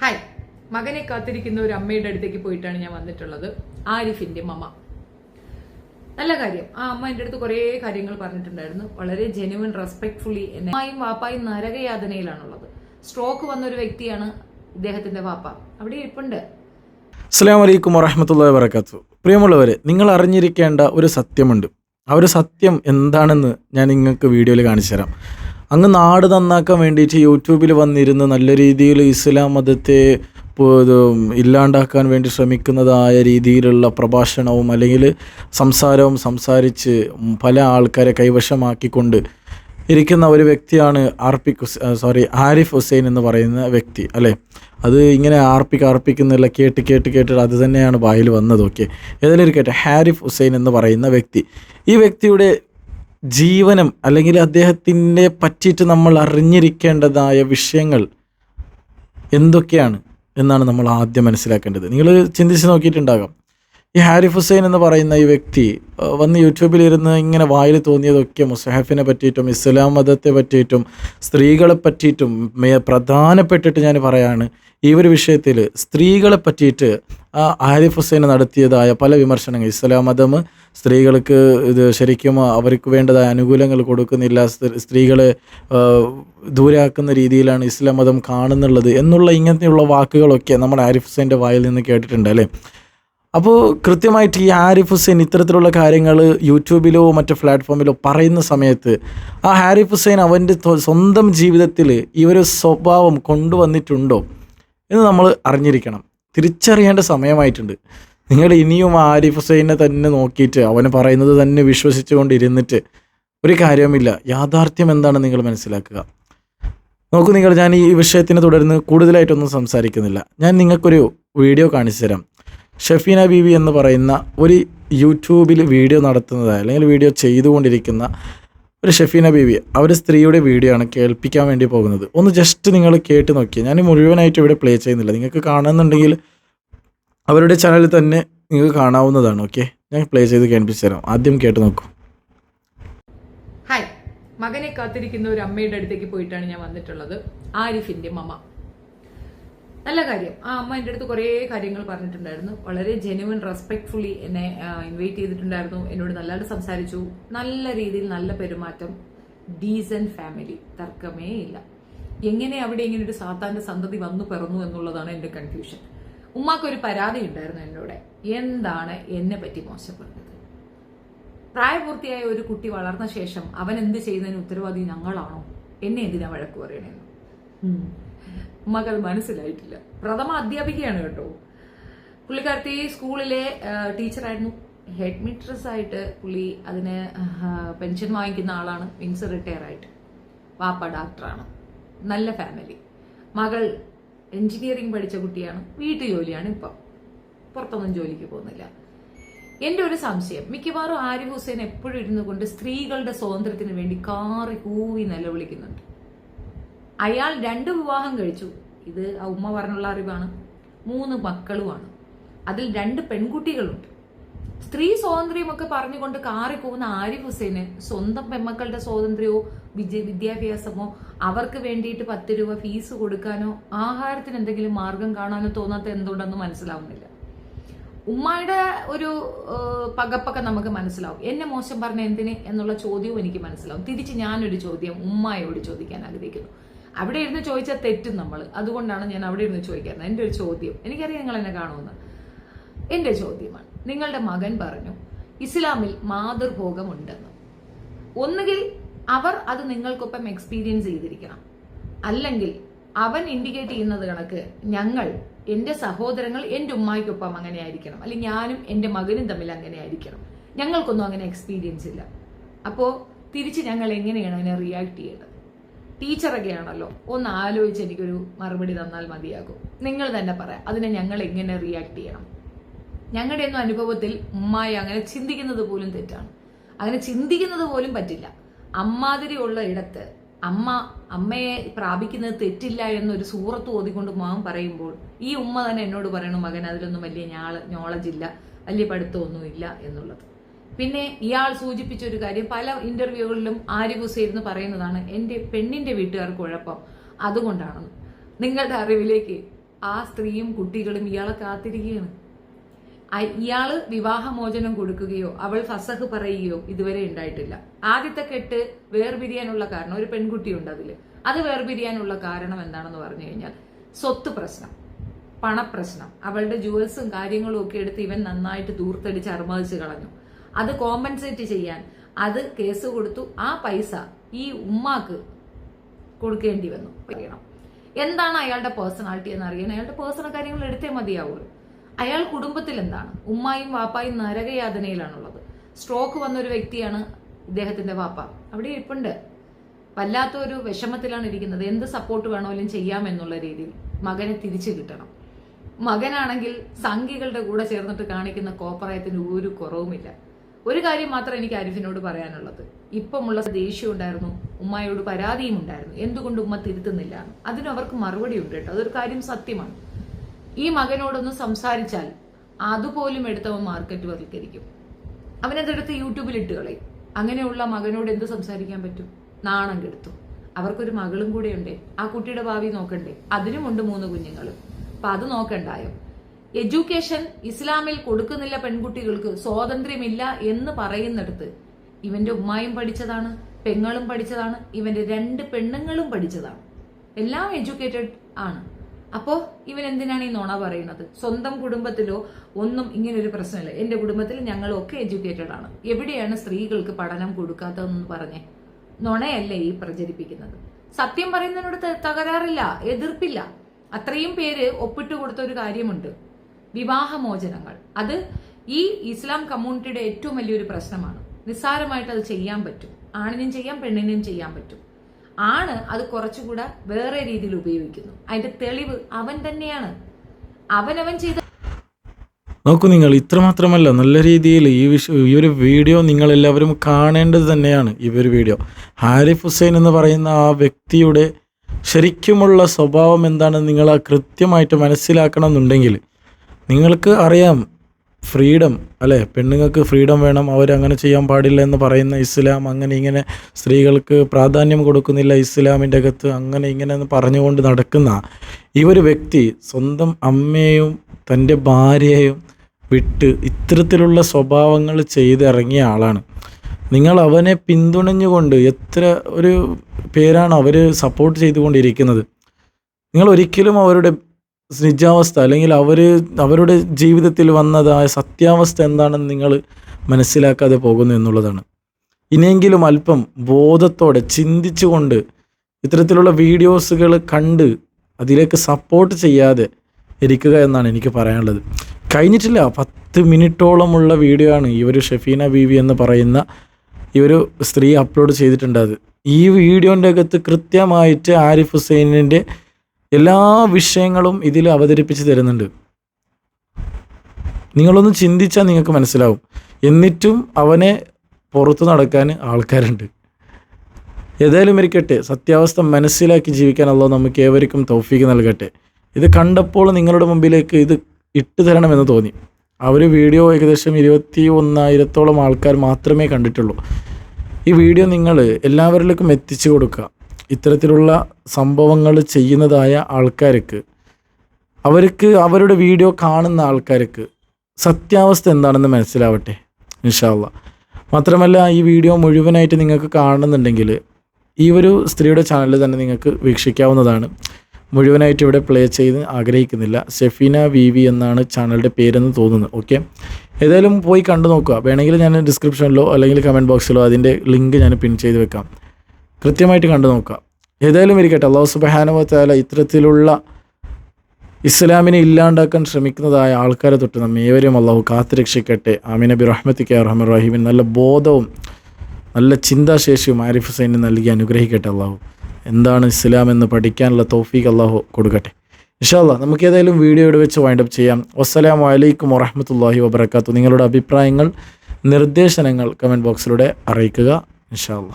Hi. മകനെ കാത്തിരിക്കുന്ന ഒരു അമ്മയുടെ അടുത്തേക്ക് പോയിട്ടാണ് ഞാൻ വന്നിട്ടുള്ളത്. ആരിഫിന്റെ മമ. നല്ല കാര്യം. ആ അമ്മ എന്റെ അടുത്ത് കുറേ കാര്യങ്ങൾ പറഞ്ഞിട്ടുണ്ടായിരുന്നു. വളരെ ജെനുവൻ റെസ്പെക്ട്ഫുള്ളി എന്നെ അമ്മായും വാപ്പായും നരകയാതനയിലാണുള്ളത്. സ്ട്രോക്ക് വന്ന ഒരു വ്യക്തിയാണ് ഇദ്ദേഹത്തിന്റെ വാപ്പ. അവിടെ ഇരിപ്പുണ്ട്. അസ്സാം വലൈക്കും വറഹമത്തല്ലാ വരക്കാത്തു പ്രിയമുള്ളവരെ നിങ്ങൾ അറിഞ്ഞിരിക്കേണ്ട ഒരു സത്യമുണ്ട്. ആ ഒരു സത്യം എന്താണെന്ന് ഞാൻ നിങ്ങൾക്ക് വീഡിയോയിൽ കാണിച്ചു തരാം അങ്ങ് നാട് നന്നാക്കാൻ വേണ്ടിയിട്ട് യൂട്യൂബിൽ വന്നിരുന്ന് നല്ല രീതിയിൽ ഇസ്ലാം മതത്തെ ഇല്ലാണ്ടാക്കാൻ വേണ്ടി ശ്രമിക്കുന്നതായ രീതിയിലുള്ള പ്രഭാഷണവും അല്ലെങ്കിൽ സംസാരവും സംസാരിച്ച് പല ആൾക്കാരെ കൈവശമാക്കിക്കൊണ്ട് ഇരിക്കുന്ന ഒരു വ്യക്തിയാണ് ആർപിക് സോറി ആരിഫ് ഹുസൈൻ എന്ന് പറയുന്ന വ്യക്തി അല്ലേ? അത് ഇങ്ങനെ ആർപ്പിക്ക് ആർപ്പിക്കുന്നില്ല കേട്ട് കേട്ട് കേട്ടിട്ട് അത് തന്നെയാണ് വായിൽ വന്നത് ഓക്കെ ഏതായാലും ഇരിക്കട്ടെ ഹാരിഫ് ഹുസൈൻ എന്ന് പറയുന്ന വ്യക്തി. ഈ വ്യക്തിയുടെ ജീവനം അല്ലെങ്കിൽ അദ്ദേഹത്തിന്റെ പറ്റിയിട്ട് നമ്മൾ അറിഞ്ഞിരിക്കേണ്ടതായ വിഷയങ്ങൾ എന്തൊക്കെയാണ് എന്നാണ് നമ്മൾ ആദ്യം മനസ്സിലാക്കേണ്ടത്. നിങ്ങൾ ചിന്തിച്ച് നോക്കിയിട്ടുണ്ടാകാം. ഈ ഹാരിഫ് ഹുസൈൻ എന്ന് പറയുന്ന ഈ വ്യക്തി വന്ന് യൂട്യൂബിലിരുന്ന് ഇങ്ങനെ വായിൽ തോന്നിയതൊക്കെ മുസഹഫിനെ പറ്റിയിട്ടും ഇസ്ലാം മതത്തെ പറ്റിയിട്ടും സ്ത്രീകളെ പറ്റിയിട്ടും പ്രധാനപ്പെട്ടിട്ട് ഞാൻ പറയാണ് ഈ ഒരു വിഷയത്തിൽ സ്ത്രീകളെ പറ്റിയിട്ട് ആ ഹാരിഫ് ഹുസൈൻ നടത്തിയതായ പല വിമർശനങ്ങൾ. ഇസ്ലാം മതം സ്ത്രീകൾക്ക് ഇത് ശരിക്കും അവർക്ക് വേണ്ടതായ അനുകൂലങ്ങൾ കൊടുക്കുന്നില്ല. സ്ത്രീ- സ്ത്രീകളെ ദൂരാക്കുന്ന രീതിയിലാണ് ഇസ്ലാം മതം കാണുന്നുള്ളത് എന്നുള്ള ഇങ്ങനെയുള്ള വാക്കുകളൊക്കെ നമ്മുടെ ആരിഫ് ഹുസൈന്റെ വായിൽ നിന്ന് കേട്ടിട്ടുണ്ട് അല്ലേ? അപ്പോൾ കൃത്യമായിട്ട് ഈ ആരിഫ് ഹുസൈൻ ഇത്തരത്തിലുള്ള കാര്യങ്ങൾ യൂട്യൂബിലോ മറ്റു പ്ലാറ്റ്ഫോമിലോ പറയുന്ന സമയത്ത് ആ ഹാരിഫ് ഹുസൈൻ അവന്റെ സ്വന്തം ജീവിതത്തിൽ ഈ ഒരു സ്വഭാവം കൊണ്ടുവന്നിട്ടുണ്ടോ എന്ന് നമ്മൾ അറിഞ്ഞിരിക്കണം. തിരിച്ചറിയേണ്ട സമയമായിട്ടുണ്ട്. നിങ്ങൾ ഇനിയും ആരിഫ് ഹുസൈനെ തന്നെ നോക്കിയിട്ട് അവന് പറയുന്നത് തന്നെ വിശ്വസിച്ചുകൊണ്ടിരുന്നിട്ട് ഒരു കാര്യവുമില്ല. യാഥാർത്ഥ്യം എന്താണ് നിങ്ങൾ മനസ്സിലാക്കുക? നോക്കൂ നിങ്ങൾ ഞാൻ ഈ വിഷയത്തിനെ തുടർന്ന് കൂടുതലായിട്ടൊന്നും സംസാരിക്കുന്നില്ല. ഞാൻ നിങ്ങൾക്കൊരു വീഡിയോ കാണിച്ചു തരാം. ഷഫീന ബീവി എന്ന് പറയുന്ന ഒരു യൂട്യൂബിൽ വീഡിയോ നടത്തുന്നതായ അല്ലെങ്കിൽ വീഡിയോ ചെയ്തുകൊണ്ടിരിക്കുന്ന ഒരു ഷഫീന ബീവി അവർ സ്ത്രീയുടെ വീഡിയോ ആണ് കേൾപ്പിക്കാൻ വേണ്ടി പോകുന്നത്. ഒന്ന് ജസ്റ്റ് നിങ്ങൾ കേട്ട് നോക്കിയാൽ ഞാൻ മുഴുവനായിട്ട് ഇവിടെ പ്ലേ ചെയ്യുന്നില്ല. നിങ്ങൾക്ക് കാണുന്നുണ്ടെങ്കിൽ അവരുടെ ചാനലിൽ തന്നെ നിങ്ങൾക്ക് കാണാവുന്നതാണ് ഓക്കെ ഞാൻ പ്ലേ ചെയ്ത് കേൾപ്പിച്ചു തരാം. ആദ്യം കേട്ട് നോക്കൂ. ഹായ് മകനെ കാത്തിരിക്കുന്ന ഒരു അമ്മയുടെ അടുത്തേക്ക് പോയിട്ടാണ് ഞാൻ വന്നിട്ടുള്ളത്. ആരിഫിന്റെ മമ. നല്ല കാര്യം. ആ അമ്മ എന്റെ അടുത്ത് കുറേ കാര്യങ്ങൾ പറഞ്ഞിട്ടുണ്ടായിരുന്നു. വളരെ ജെനുവൻ റെസ്പെക്ട്ഫുള്ളി എന്നെ ഇൻവൈറ്റ് ചെയ്തിട്ടുണ്ടായിരുന്നു. എന്നോട് നല്ലതായിട്ട് സംസാരിച്ചു. നല്ല രീതിയിൽ നല്ല പെരുമാറ്റം. ഡീസന്റ് ഫാമിലി തർക്കമേ ഇല്ല. എങ്ങനെ അവിടെ ഇങ്ങനെ ഒരു സാത്താന്റെ സന്തതി വന്നു പിറന്നു എന്നുള്ളതാണ് എന്റെ കൺഫ്യൂഷൻ ഉമ്മാക്കൊരു പരാതി ഉണ്ടായിരുന്നു എന്നോട്. എന്താണ് എന്നെ പറ്റി മോശപ്പെട്ടത് പ്രായപൂർത്തിയായ ഒരു കുട്ടി വളർന്ന ശേഷം അവൻ എന്ത് ചെയ്യുന്നതിന് ഉത്തരവാദി ഞങ്ങളാണോ? എന്നെ എന്തിനാ വഴക്ക് പറയണേന്ന്? അത് മനസ്സിലായിട്ടില്ല. പ്രഥമ അധ്യാപികയാണ് കേട്ടോ. പുള്ളിക്കാരത്തി സ്കൂളിലെ ടീച്ചറായിരുന്നു. ഹെഡ് മിസ്ട്രസ് ആയിട്ട് പുള്ളി അതിന് പെൻഷൻ വാങ്ങിക്കുന്ന ആളാണ്. മീൻസ് റിട്ടയർ ആയിട്ട് വാപ്പ ഡോക്ടറാണ്. നല്ല ഫാമിലി. മകൾ എഞ്ചിനീയറിംഗ് പഠിച്ച കുട്ടിയാണ് വീട്ടു ജോലിയാണ് ഇപ്പം. പുറത്തൊന്നും ജോലിക്ക് പോകുന്നില്ല. എന്റെ ഒരു സംശയം മിക്കവാറും ആരിഫ് ഹുസൈൻ എപ്പോഴും ഇരുന്നു കൊണ്ട് സ്ത്രീകളുടെ സ്വാതന്ത്ര്യത്തിന് വേണ്ടി കാറി കൂവി നിലവിളിക്കുന്നുണ്ട്. അയാൾ രണ്ട് വിവാഹം കഴിച്ചു. ഇത് ആ ഉമ്മ പറഞ്ഞുള്ള അറിവാണ്. മൂന്ന് മക്കളുമാണ്. അതിൽ രണ്ട് പെൺകുട്ടികളുണ്ട്. സ്ത്രീ സ്വാതന്ത്ര്യമൊക്കെ പറഞ്ഞുകൊണ്ട് കാറി പോകുന്ന ആരിഫ് ഹുസൈന് സ്വന്തം പെമ്മക്കളുടെ സ്വാതന്ത്ര്യമോ വിജയ വിദ്യാഭ്യാസമോ അവർക്ക് വേണ്ടിയിട്ട് പത്ത് രൂപ ഫീസ് കൊടുക്കാനോ ആഹാരത്തിന് എന്തെങ്കിലും മാർഗം കാണാനോ തോന്നാത്ത എന്തുകൊണ്ടെന്ന് മനസ്സിലാവുന്നില്ല. ഉമ്മയുടെ ഒരു പകപ്പൊക്കെ നമുക്ക് മനസ്സിലാവും. എന്നെ മോശം പറഞ്ഞ എന്തിന് എന്നുള്ള ചോദ്യവും എനിക്ക് മനസ്സിലാവും. തിരിച്ച് ഞാനൊരു ചോദ്യം ഉമ്മായോട് ചോദിക്കാൻ ആഗ്രഹിക്കുന്നു. അവിടെ ഇരുന്ന് ചോദിച്ചാൽ തെറ്റും നമ്മൾ അതുകൊണ്ടാണ് ഞാൻ അവിടെ ഇരുന്ന് ചോദിക്കുന്നത് എന്റെ ഒരു ചോദ്യം. എനിക്കറിയാം നിങ്ങൾ എന്നെ കാണുമെന്ന്. എന്റെ ചോദ്യമാണ്. നിങ്ങളുടെ മകൻ പറഞ്ഞു ഇസ്ലാമിൽ മാതൃഭോഗം ഉണ്ടെന്ന് ഒന്നുകിൽ അവർ അത് നിങ്ങൾക്കൊപ്പം എക്സ്പീരിയൻസ് ചെയ്തിരിക്കണം. അല്ലെങ്കിൽ അവൻ ഇൻഡിക്കേറ്റ് ചെയ്യുന്നത് കണക്ക് ഞങ്ങൾ എന്റെ സഹോദരങ്ങൾ എന്റെ ഉമ്മായിക്കൊപ്പം അങ്ങനെ ആയിരിക്കണം. അല്ലെങ്കിൽ ഞാനും എന്റെ മകനും തമ്മിൽ അങ്ങനെ ആയിരിക്കണം. ഞങ്ങൾക്കൊന്നും അങ്ങനെ എക്സ്പീരിയൻസ് ഇല്ല. അപ്പോൾ തിരിച്ച് ഞങ്ങൾ എങ്ങനെയാണ് അതിനെ റിയാക്ട് ചെയ്യേണ്ടത്? ടീച്ചറൊക്കെ ആണല്ലോ ഒന്ന് ആലോചിച്ച് എനിക്കൊരു മറുപടി തന്നാൽ മതിയാകും. നിങ്ങൾ തന്നെ പറയാം അതിനെ ഞങ്ങൾ എങ്ങനെ റിയാക്ട് ചെയ്യണം? ഞങ്ങളുടെ ഒന്നും അനുഭവത്തിൽ ഉമ്മായി അങ്ങനെ ചിന്തിക്കുന്നത് പോലും തെറ്റാണ്. അങ്ങനെ ചിന്തിക്കുന്നത് പോലും പറ്റില്ല. അമ്മാതിരി ഉള്ള ഇടത്ത് അമ്മ അമ്മയെ പ്രാപിക്കുന്നത് തെറ്റില്ല എന്നൊരു സൂറത്ത് ഓതിക്കൊണ്ട് മാം പറയുമ്പോൾ ഈ ഉമ്മ തന്നെ എന്നോട് പറയണു മകൻ അതിലൊന്നും വലിയ ഞാൾ നോളജ് ഇല്ല വലിയ പഠിത്തമൊന്നും ഇല്ല എന്നുള്ളത്. പിന്നെ ഇയാൾ സൂചിപ്പിച്ച ഒരു കാര്യം പല ഇന്റർവ്യൂകളിലും ആരിഫ് ഹുസൈൻ പറയുന്നതാണ് എന്റെ പെണ്ണിന്റെ വീട്ടുകാർ കുഴപ്പം അതുകൊണ്ടാണെന്ന് നിങ്ങളുടെ അറിവിലേക്ക് ആ സ്ത്രീയും കുട്ടികളും ഇയാളെ കാത്തിരിക്കുകയാണ്. ഇയാൾ വിവാഹമോചനം കൊടുക്കുകയോ അവൾ ഫസഹ് പറയുകയോ ഇതുവരെ ഉണ്ടായിട്ടില്ല. ആദ്യത്തെ കെട്ട് വേർപിരിയാനുള്ള കാരണം ഒരു പെൺകുട്ടിയുണ്ട് അതിൽ. അത് വേർപിരിയാനുള്ള കാരണം എന്താണെന്ന് പറഞ്ഞു കഴിഞ്ഞാൽ സ്വത്ത് പ്രശ്നം പണപ്രശ്നം. അവളുടെ ജുവൽസും കാര്യങ്ങളും ഒക്കെ എടുത്ത് ഇവൻ നന്നായിട്ട് ദൂർത്തടിച്ച് അർമ്മതിച്ച് കളഞ്ഞു. അത് കോമ്പൻസേറ്റ് ചെയ്യാൻ അത് കേസ് കൊടുത്തു. ആ പൈസ ഈ ഉമ്മാക്ക് കൊടുക്കേണ്ടി വന്നു. എന്താണ് അയാളുടെ പേഴ്സണാലിറ്റി എന്ന് അറിയാൻ? അയാളുടെ പേഴ്സണൽ കാര്യങ്ങൾ എടുത്തേ മതിയാവുള്ളൂ. അയാൾ കുടുംബത്തിൽ എന്താണ് ഉമ്മായും വാപ്പായും നരകയാതനയിലാണുള്ളത്. സ്ട്രോക്ക് വന്ന ഒരു വ്യക്തിയാണ് ഇദ്ദേഹത്തിന്റെ വാപ്പ. അവിടെ ഇരിപ്പുണ്ട്. വല്ലാത്ത ഒരു വിഷമത്തിലാണ് ഇരിക്കുന്നത്. എന്ത് സപ്പോർട്ട് വേണമെങ്കിലും ചെയ്യാം എന്നുള്ള രീതിയിൽ മകനെ തിരിച്ചു കിട്ടണം. മകനാണെങ്കിൽ സംഘികളുടെ കൂടെ ചേർന്നിട്ട് കാണിക്കുന്ന കോപ്രായത്തിന് ഒരു കുറവുമില്ല. ഒരു കാര്യം മാത്രം എനിക്ക് അരിഫിനോട് പറയാനുള്ളത്. ഇപ്പമുള്ള ദേഷ്യം ഉണ്ടായിരുന്നു. ഉമ്മയോട് പരാതിയും ഉണ്ടായിരുന്നു. എന്തുകൊണ്ട് ഉമ്മ തിരുത്തുന്നില്ല? അതിന് അവർക്ക് മറുപടി ഉണ്ട് കേട്ടോ. അതൊരു കാര്യം സത്യമാണ്. ഈ മകനോടൊന്ന് സംസാരിച്ചാൽ അതുപോലും എടുത്തവൻ മാർക്കറ്റ് വൽക്കരിക്കും അവനതെടുത്ത് യൂട്യൂബിൽ ഇട്ട് കളയും. അങ്ങനെയുള്ള മകനോട് എന്ത് സംസാരിക്കാൻ പറ്റും? നാണം കെടുത്തു. അവർക്കൊരു മകളും കൂടെ ഉണ്ടേ. ആ കുട്ടിയുടെ ഭാവി നോക്കണ്ടേ? അതിനുമുണ്ട് മൂന്ന് കുഞ്ഞുങ്ങൾ അപ്പൊ അത് നോക്കണ്ടായോ? എഡ്യൂക്കേഷൻ ഇസ്ലാമിൽ കൊടുക്കുന്നില്ല പെൺകുട്ടികൾക്ക് സ്വാതന്ത്ര്യമില്ല എന്ന് പറയുന്നിടത്ത് ഇവന്റെ ഉമ്മായും പഠിച്ചതാണ് പെങ്ങളും പഠിച്ചതാണ് ഇവന്റെ രണ്ട് പെണ്ണുങ്ങളും പഠിച്ചതാണ്. എല്ലാം എഡ്യൂക്കേറ്റഡ് ആണ്. അപ്പോ ഇവൻ എന്തിനാണ് ഈ നുണ പറയുന്നത്? സ്വന്തം കുടുംബത്തിലോ ഒന്നും ഇങ്ങനെ ഒരു പ്രശ്നമില്ല. എന്റെ കുടുംബത്തിൽ ഞങ്ങളൊക്കെ എഡ്യൂക്കേറ്റഡ് ആണ്. എവിടെയാണ് സ്ത്രീകൾക്ക് പഠനം കൊടുക്കാത്തതെന്ന് പറഞ്ഞേ? നുണയല്ലേ ഈ പ്രചരിപ്പിക്കുന്നത്. സത്യം പറയുന്നതിനോട് തകരാറില്ല എതിർപ്പില്ല. അത്രയും പേര് ഒപ്പിട്ട് കൊടുത്ത ഒരു കാര്യമുണ്ട്. വിവാഹമോചനങ്ങൾ. അത് ഈ ഇസ്ലാം കമ്മ്യൂണിറ്റിയുടെ ഏറ്റവും വലിയൊരു പ്രശ്നമാണ്. നിസ്സാരമായിട്ട് അത് ചെയ്യാൻ പറ്റും. ആണിനും ചെയ്യാം പെണ്ണിനും ചെയ്യാൻ പറ്റും. ആണ് അത് കുറച്ചുകൂടെ വേറെ രീതിയിൽ ഉപയോഗിക്കുന്നു. അതിന്റെ തെളിവ് അവൻ തന്നെയാണ്. അവനവൻ ചെയ്ത നോക്കൂ നിങ്ങൾ ഇത്രമാത്രമല്ല നല്ല രീതിയിൽ ഈ വിഷ ഈ ഒരു വീഡിയോ നിങ്ങളെല്ലാവരും കാണേണ്ടത് തന്നെയാണ് ഈ ഒരു വീഡിയോ. ഹാരിഫ് ഹുസൈൻ എന്ന് പറയുന്ന ആ വ്യക്തിയുടെ ശരിക്കുമുള്ള സ്വഭാവം എന്താണെന്ന് നിങ്ങൾ കൃത്യമായിട്ട് മനസ്സിലാക്കണം എന്നുണ്ടെങ്കിൽ നിങ്ങൾക്ക് അറിയാം ഫ്രീഡം അല്ലേ? പെണ്ണുങ്ങൾക്ക് ഫ്രീഡം വേണം. അവരങ്ങനെ ചെയ്യാൻ പാടില്ല എന്ന് പറയുന്ന ഇസ്ലാം അങ്ങനെ ഇങ്ങനെ സ്ത്രീകൾക്ക് പ്രാധാന്യം കൊടുക്കുന്നില്ല ഇസ്ലാമിന്റെ അകത്ത്. അങ്ങനെ ഇങ്ങനെ എന്ന് പറഞ്ഞുകൊണ്ട് നടക്കുന്ന ഈ ഒരു വ്യക്തി സ്വന്തം അമ്മയെയും തന്റെ ഭാര്യയെയും വിട്ട് ഇത്തരത്തിലുള്ള സ്വഭാവങ്ങൾ ചെയ്തിറങ്ങിയ ആളാണ്. നിങ്ങൾ അവനെ പിന്തുണഞ്ഞുകൊണ്ട് എത്ര ഒരു പേരാണ് അവർ സപ്പോർട്ട് ചെയ്തുകൊണ്ടിരിക്കുന്നത്. നിങ്ങൾ ഒരിക്കലും അവരുടെ നിജാവസ്ഥ അല്ലെങ്കിൽ അവർ അവരുടെ ജീവിതത്തിൽ വന്നതായ സത്യാവസ്ഥ എന്താണെന്ന് നിങ്ങൾ മനസ്സിലാക്കാതെ പോകുന്നു എന്നുള്ളതാണ്. ഇനിയെങ്കിലും അല്പം ബോധത്തോടെ ചിന്തിച്ചുകൊണ്ട് ഇത്തരത്തിലുള്ള വീഡിയോസുകൾ കണ്ട് അതിലേക്ക് സപ്പോർട്ട് ചെയ്യാതെ ഇരിക്കുക എന്നാണ് എനിക്ക് പറയാനുള്ളത്. കഴിഞ്ഞിട്ടില്ല പത്ത് മിനിറ്റോളമുള്ള വീഡിയോ ആണ് ഈ ഒരു ഷെഫീന ബീവി എന്ന് പറയുന്ന ഈ ഒരു സ്ത്രീ അപ്ലോഡ് ചെയ്തിട്ടുണ്ട് അത്. ഈ വീഡിയോന്റെ അകത്ത് കൃത്യമായിട്ട് ആരിഫ് ഹുസൈനിന്റെ എല്ലാ വിഷയങ്ങളും ഇതിൽ അവതരിപ്പിച്ച് തരുന്നുണ്ട്. നിങ്ങളൊന്ന് ചിന്തിച്ചാൽ നിങ്ങൾക്ക് മനസ്സിലാവും. എന്നിട്ടും അവനെ പുറത്തു നടക്കാൻ ആൾക്കാരുണ്ട്. ഏതായാലും ഇരിക്കട്ടെ സത്യാവസ്ഥ മനസ്സിലാക്കി ജീവിക്കാൻ നമുക്ക് ഏവർക്കും തൗഫീക്ക് നൽകട്ടെ. ഇത് കണ്ടപ്പോൾ നിങ്ങളുടെ മുമ്പിലേക്ക് ഇത് ഇട്ട് തരണമെന്ന് തോന്നി. ആ ഒരു വീഡിയോ ഏകദേശം ഇരുപത്തി ഒന്നായിരത്തോളം ആൾക്കാർ മാത്രമേ കണ്ടിട്ടുള്ളൂ. ഈ വീഡിയോ നിങ്ങൾ എല്ലാവരിലേക്കും എത്തിച്ചു കൊടുക്കുക. ഇത്തരത്തിലുള്ള സംഭവങ്ങൾ ചെയ്യുന്നതായ ആൾക്കാർക്ക് അവർക്ക് അവരുടെ വീഡിയോ കാണുന്ന ആൾക്കാർക്ക് സത്യാവസ്ഥ എന്താണെന്ന് മനസ്സിലാവട്ടെ ഇൻഷാല്ല മാത്രമല്ല ഈ വീഡിയോ മുഴുവനായിട്ട് നിങ്ങൾക്ക് കാണുന്നുണ്ടെങ്കിൽ ഈ ഒരു സ്ത്രീയുടെ ചാനൽ തന്നെ നിങ്ങൾക്ക് വീക്ഷിക്കാവുന്നതാണ്. മുഴുവനായിട്ട് ഇവിടെ പ്ലേ ചെയ്ത് ആഗ്രഹിക്കുന്നില്ല. ഷെഫീന വി വി എന്നാണ് ചാനലിന്റെ പേരെന്ന് തോന്നുന്നു. ഓക്കെ? ഏതായാലും പോയി കണ്ടു നോക്കുക. വേണമെങ്കിൽ ഞാൻ ഡിസ്ക്രിപ്ഷനിലോ അല്ലെങ്കിൽ കമന്റ് ബോക്സിലോ അതിന്റെ ലിങ്ക് ഞാൻ പിൻ ചെയ്ത് വെക്കാം. കൃത്യമായിട്ട് കണ്ടു നോക്കുക ഏതായാലും ഇരിക്കട്ടെ. അള്ളാഹു സുബഹാനുവത്താല ഇത്തരത്തിലുള്ള ഇസ്ലാമിനെ ഇല്ലാണ്ടാക്കാൻ ശ്രമിക്കുന്നതായ ആൾക്കാരെ തൊട്ട് നമ്മെ ഏവരെയും അള്ളാഹു കാത്തുരക്ഷിക്കട്ടെ. ആമിന ബി റഹ്മത്തിക്ക് റഹ്മൻ റഹീമിൻ. നല്ല ബോധവും നല്ല ചിന്താശേഷിയും ആരിഫ് ഹുസൈന് നൽകി അനുഗ്രഹിക്കട്ടെ അള്ളാഹു എന്താണ് ഇസ്ലാം എന്ന് പഠിക്കാനുള്ള തൗഫീഖ് അള്ളാഹു കൊടുക്കട്ടെ. ഇഷാല്ല നമുക്ക് ഏതായാലും വീഡിയോ ഇവിടെ വെച്ച് വൈൻഡപ്പ് ചെയ്യാം. വസ്സലാം വലൈക്കും വറഹമത്തല്ലാഹി വബർക്കാത്തു നിങ്ങളുടെ അഭിപ്രായങ്ങൾ നിർദ്ദേശനങ്ങൾ കമന്റ് ബോക്സിലൂടെ അറിയിക്കുക. ഇൻഷാല്ല